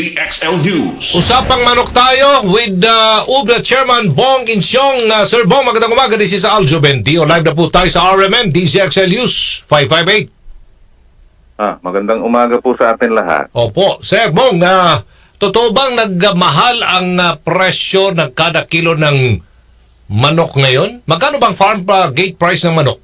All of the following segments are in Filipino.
DZXL News. Usapang manok tayo with uh, UBRA Chairman Bong Insyong. Uh, Sir Bong, magandang umaga. This is Aljo Bentio. Live na po tayo sa RMN, DZXL News 558. Ah, magandang umaga po sa atin lahat. Opo. Sir Bong, uh, totoo bang nagmahal ang uh, presyo ng kada kilo ng manok ngayon? Magkano bang farm uh, gate price ng manok?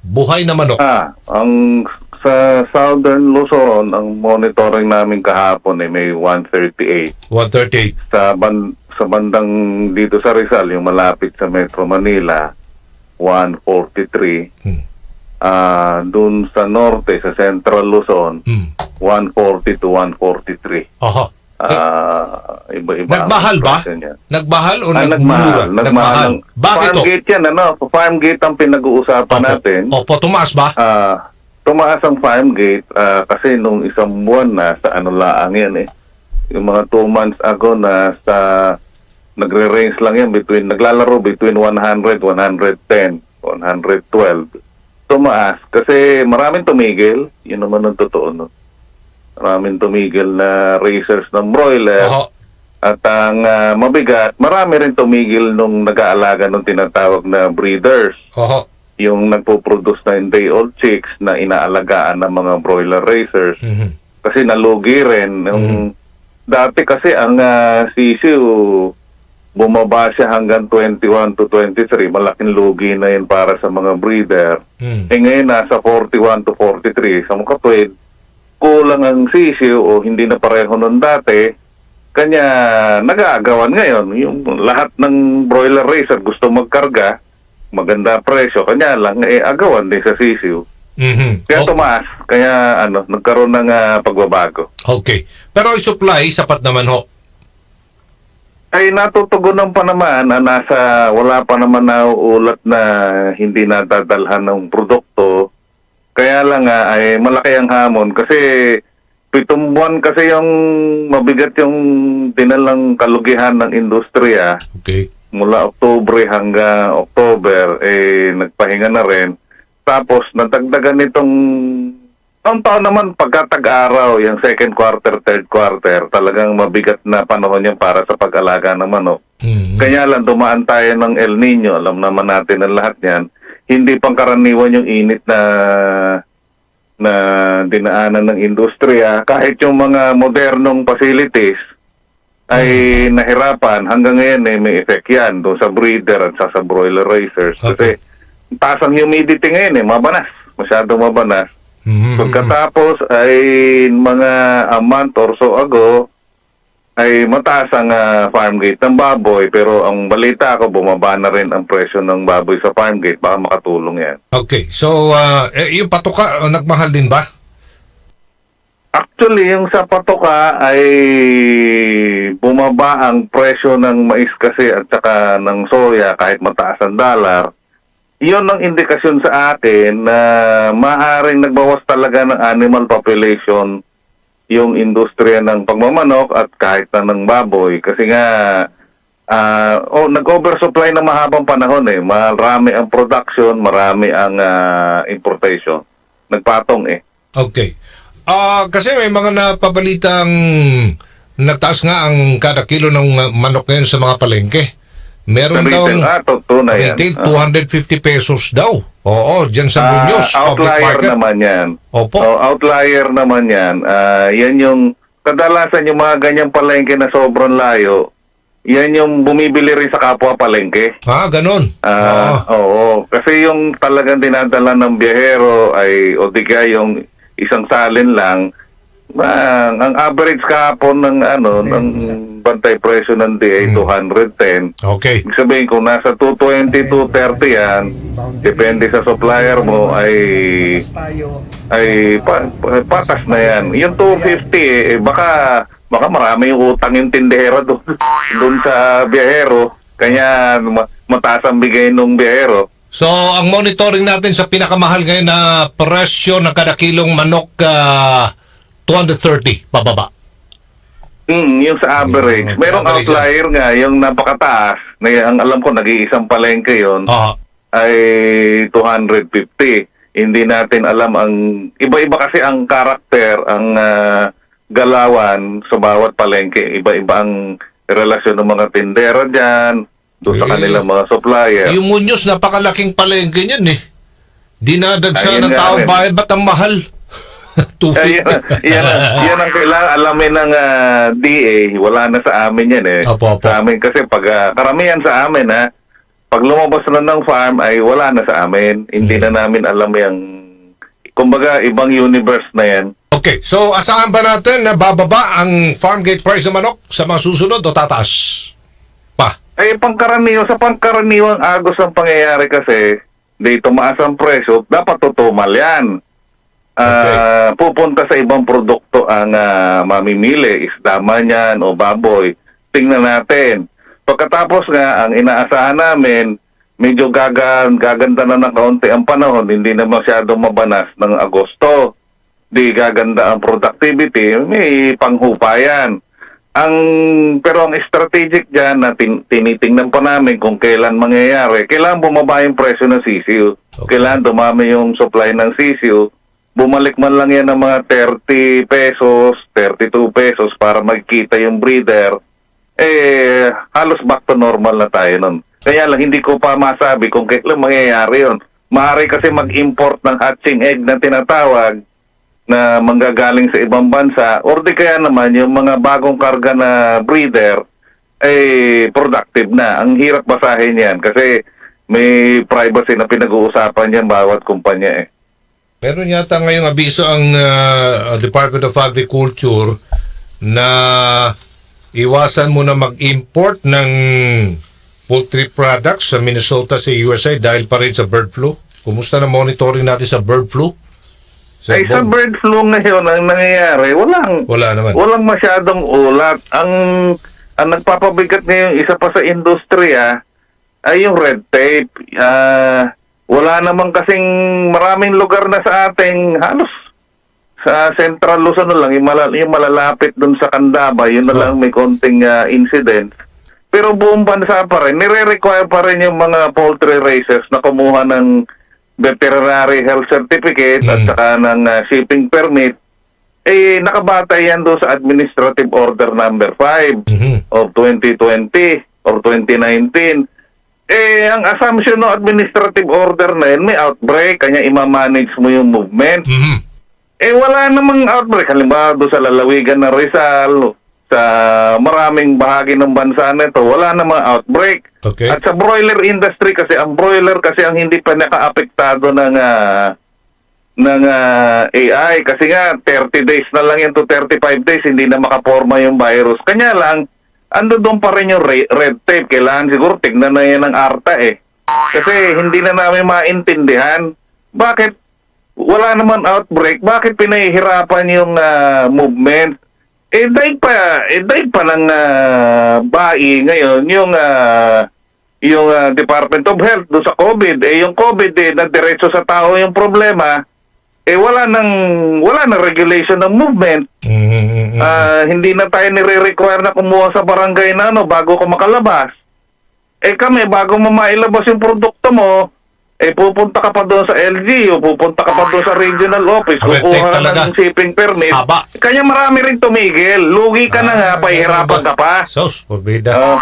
Buhay na manok. Ah, ang sa Southern Luzon, ang monitoring namin kahapon ay may 138. 138. Sa ban sa bandang dito sa Rizal, yung malapit sa Metro Manila, 143. Hmm. Ah, doon sa norte, sa Central Luzon, Hmm. 140 to 143. Aha. Ah, iba-iba. ang Nagmahal ba? presyo niya. Nagmahal o Ah, nagmura? nagmahal. Nagmahal. ng- Bakit farm to? gate yan, ano? Farm gate ang pinag-uusapan natin. Opo, tumaas ba? Ah, tumaas ang farm gate ah, kasi nung isang buwan na sa ano laang yan eh. Yung mga two months ago na sa nagre-range lang yan between naglalaro between 100, 110, 112. Tumaas kasi maraming tumigil. Yun naman ang totoo no. Maraming tumigil na racers ng broiler. Oho. At ang ah, mabigat, marami rin tumigil nung nag-aalaga ng tinatawag na breeders Oho. Yung nagpo-produce na day-old chicks na inaalagaan ng mga broiler racers. Mhm. Kasi nalugi rin. Yung, Dati kasi ang uh, sisiu, bumaba siya hanggang 21 to 23. Malaking lugi na yun para sa mga breeder. Mm. Eh ngayon nasa 41 to 43. Sa mga kapwed, kulang ang sisiu o hindi na pareho nun dati. Kanya nag-aagawan ngayon. Yung lahat ng broiler racer gusto magkarga, maganda presyo. Kanya lang, eh, agawan din sa sisiu. Mhm. Kaya O- tumaas. Kaya ano, nagkaroon ng ah, pagbabago. Okay. Pero yung supply, sapat naman ho. Ay natutugunan pa naman na nasa wala pa naman na ulat na hindi nadadalhan ng produkto. Kaya lang nga ay malaki ang hamon kasi pitong buwan kasi yung mabigat yung dinalang kalugihan ng industriya Okay. Mula Oktubre hanggang October eh nagpahinga na rin. Tapos natagdagan nitong taon-taon naman pagkatag-araw, yung second quarter, third quarter, talagang mabigat na panahon yan para sa pag-alaga ng manok. Mhm. Kaya lang dumaan tayo ng El Nino, alam naman natin ang lahat yan. Hindi pangkaraniwan yung init na na dinaanan ng industriya. Kahit yung mga modernong facilities ay nahirapan. Hanggang ngayon eh, may effect yan doon sa breeder at sa, sa broiler raisers. Okay. Kasi taas ang humidity ngayon eh, mabanas. Masyado mabanas. Mhm. Pagkatapos ay mga a month or so ago ay mataas ang ah, farm gate ng baboy pero ang balita ko bumaba na rin ang presyo ng baboy sa farm gate baka makatulong yan. Okay. So, uh, eh, yung patuka, uh, nagmahal din ba? Actually, yung sa patoka ay bumaba ang presyo ng mais kasi at saka ng soya kahit mataas ang dollar. Iyon ang indikasyon sa akin na maaring nagbawas talaga ng animal population yung industriya ng pagmamanok at kahit na ng baboy kasi nga ah oh nag-oversupply na mahabang panahon eh. Marami ang production, marami ang ah, importation. Nagpatong eh. Okay. Ah, kasi may mga napabalitang nagtaas nga ang kada kilo ng uh, manok ngayon sa mga palengke. Meron daw ah, retail Ah. 250 pesos daw. Oo, dyan sa Ah, Muñoz, public outlier naman yan. Opo. Oh, outlier naman yan. Ah, yan yung, kadalasan yung mga ganyang palengke na sobrang layo, yan yung bumibili rin sa kapwa palengke. Ah, ganun. Ah, Oo. oo. Kasi yung talagang dinadala ng biyahero ay, o di kaya yung isang salin lang, ah, ang average kahapon ng ano, ng bantay presyo ng DA, 210. Okay. Ibig sabihin kung nasa 220, 230 yan, depende sa supplier mo ay ay pa, pa- patas na yan. Yung 250 eh, baka baka marami yung utang yung tindera doon doon sa biyahero. Kanya ma- mataas ang bigay ng biyahero. So, ang monitoring natin sa pinakamahal ngayon na presyo ng kada kilong manok, ah, 230, bababa. Mm, yung sa average. Yung Merong average outlier nga, yung napakataas, na ang alam ko nag-iisang palengke yon Ah, ay 250. Hindi natin alam ang iba-iba kasi ang karakter, ang ah, galawan sa bawat palengke. Iba-iba ang relasyon ng mga tindera dyan, doon sa Eh, kanilang mga supplier. Yung Munyos, napakalaking palengke niyan eh. Dinadagsa ng taong rin. bayan, ba't ang mahal? Eh, yan, yan, ang- yan ang kailangan alamin ng ah, DA. Wala na sa amin yan eh. Opo, opo. Sa amin kasi pag ah, karamihan sa amin ha, pag lumabas na ng farm ay wala na sa amin. Hindi Hmm. na namin alam yung kumbaga ibang universe na yan. Okay, so asahan ba natin na bababa ang farm gate price ng manok sa mga susunod o tataas? Ay pangkaraniwan sa pangkaraniwang agos ng pangyayari kasi di tumaas ang presyo, dapat tutumal yan. Ah, pupunta sa ibang produkto ang ah, mamimili, isda man yan o baboy. Tingnan natin. Pagkatapos nga, ang inaasahan namin, medyo gagan, gaganda na ng kaunti ang panahon, hindi na masyadong mabanas ng Agosto. Di gaganda ang productivity, may panghupayan. Ang pero ang strategic diyan na tin, tinitingnan pa namin kung kailan mangyayari. Kailan bumaba yung presyo ng sisiu. Okay. Kailan dumami yung supply ng sisiu. Bumalik man lang yan ng mga 30 pesos, 32 pesos para magkita yung breeder. Eh, halos back to normal na tayo nun. Kaya lang hindi ko pa masabi kung kailan mangyayari yun. Maaari kasi mag-import ng hatching egg na tinatawag na manggagaling sa ibang bansa or di kaya naman yung mga bagong karga na breeder eh productive na. Ang hirap basahin yan kasi may privacy na pinag-uusapan yan bawat kumpanya eh. Meron yata ngayong abiso ang uh, Department of Agriculture na iwasan mo na mag-import ng poultry products sa Minnesota sa USA dahil pa rin sa bird flu. Kumusta na monitoring natin sa bird flu? Ay sa bird flu ngayon ang nangyayari, walang Wala naman. walang masyadong ulat. Ang ang nagpapabigat ngayon isa pa sa industriya ay yung red tape. Ah, wala naman kasing maraming lugar na sa ating halos sa Central Luzon na lang, yung, malal- yung malalapit dun sa Candaba, yun na Oh. lang may konting ah, incident. Pero buong bansa pa rin, nire-require pa rin yung mga poultry races na kumuha ng veterinary health certificate at Mm. saka ng ah, shipping permit. Eh, nakabatay yan doon sa Administrative Order number 5 Mhm. of 2020 or 2019. Eh, ang assumption ng administrative order na yun, may outbreak, kanya ima-manage mo yung movement. Mhm. Eh, wala namang outbreak. Halimbawa, doon sa lalawigan ng Rizal, sa maraming bahagi ng bansa na ito, wala namang outbreak. Okay. At sa broiler industry kasi, ang broiler kasi ang hindi pa nakaapektado ng ah, ng ah, AI kasi nga 30 days na lang yan to 35 days hindi na makaporma yung virus. Kanya lang ando doon pa rin yung re- red tape. Kailangan siguro tignan na yan ng ARTA eh. Kasi hindi na namin maintindihan bakit wala naman outbreak, bakit pinahihirapan yung ah, movement? Eh dahil pa, eh dahil pa ng ah, BAI ngayon yung ah, yung ah, Department of Health do sa COVID, eh yung COVID eh na diretso sa tao yung problema, eh wala nang wala nang regulation ng movement. Mhm. Ah, hindi na tayo nire-require na kumuha sa barangay na ano bago ka makalabas. Eh kami, bago mo mailabas yung produkto mo, eh pupunta ka pa doon sa LG o pupunta ka pa doon sa regional office, Red kukuha ka talaga. ng shipping permit. Haba. Kanya marami rin tumigil. Lugi ka na nga, Ah, pahirapan ka pa. Sos, forbida. Ah,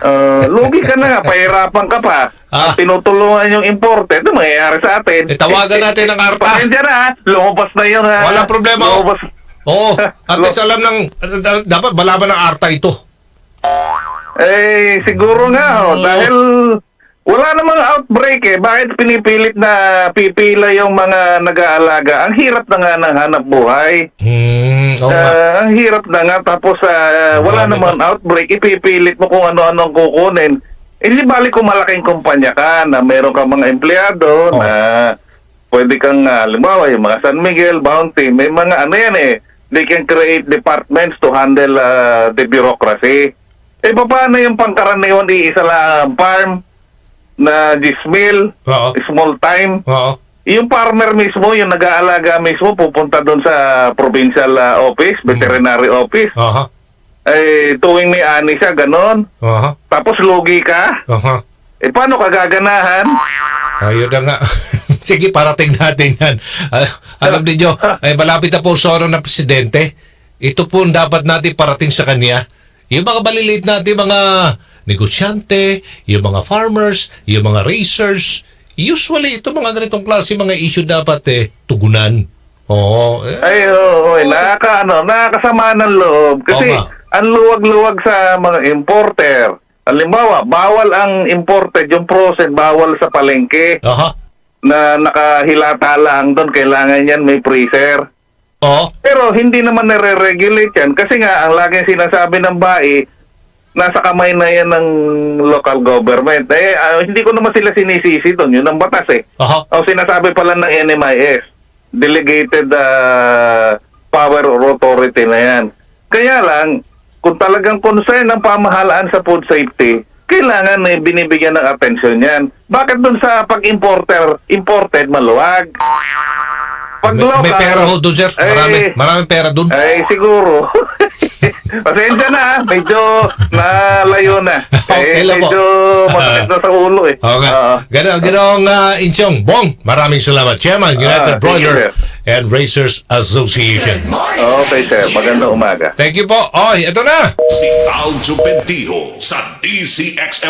ah, lugi ka na nga, pahirapan ka pa. Ah. At tinutulungan yung imported, ito mangyayari sa atin. Eh, tawagan natin ang ARTA. Pasensya na, lumabas na yun. ha? Walang problema. Lumabas. Oo, at least alam ng, dapat malaman ng arta ito. Eh, siguro nga, oh, dahil wala namang outbreak eh. Bakit pinipilit na pipila yung mga nag-aalaga? Ang hirap na nga ng hanap buhay. Hmm, oo nga. Ah, ang hirap na nga tapos ah, wala Marami naman outbreak, ipipilit mo kung ano-ano ang kukunin. Eh, di balik kung malaking kumpanya ka na meron kang mga empleyado Oh. na pwede kang, uh, halimbawa, yung mga San Miguel, Bounty, may mga ano yan eh, they can create departments to handle ah, the bureaucracy. Eh, paano yung pangkaraniwan iisa lang ang farm na dismill, Oo. small time, Oo. yung farmer mismo, yung nag-aalaga mismo, pupunta doon sa provincial ah, office, veterinary office. Aha. Eh, tuwing may ani siya, ganon. Aha. Tapos lugi ka. Aha. Eh, paano ka gaganahan? Ayun na nga. Sige, parating natin yan. Ah, alam niyo, ay malapit na po sa oras ng presidente. ito po ang dapat natin parating sa kanya. Yung mga maliliit natin mga negosyante, yung mga farmers, yung mga racers, usually ito mga ganitong klase mga issue dapat eh tugunan. Oo. eh, Ay, oo, oh, nakaka, ano, nakakasama ng loob. Kasi, nga. ang luwag-luwag sa mga importer. Halimbawa, bawal ang imported, yung process, bawal sa palengke Aha. na nakahilata lang doon. Kailangan yan may freezer. Oo. Pero hindi naman nare-regulate yan kasi nga ang laging sinasabi ng BAI nasa kamay na yan ng local government. Eh, ah, hindi ko naman sila sinisisi doon. Yun ang batas eh. Aha. O sinasabi pala ng NMIS, delegated ah, power or authority na yan. Kaya lang, kung talagang concern ng pamahalaan sa food safety, kailangan na binibigyan ng atensyon yan. Bakit dun sa pag-importer, imported, maluwag? Pag May, may local, pera ho doon, sir. Marami, eh, maraming pera doon. ay, siguro. Pasensya na, ah. medyo nalayo na. Okay eh, lang po. medyo masakit na sa ulo eh. Nga. Oo. Ganun, ganun, uh, Insyong. Bong, maraming salamat. Chairman, United Ah, thank you, Broiler and Racers Association. Okay, sir. Magandang umaga. Thank you po. Oy, ito na. Si Aljo Bendijo sa DCXM.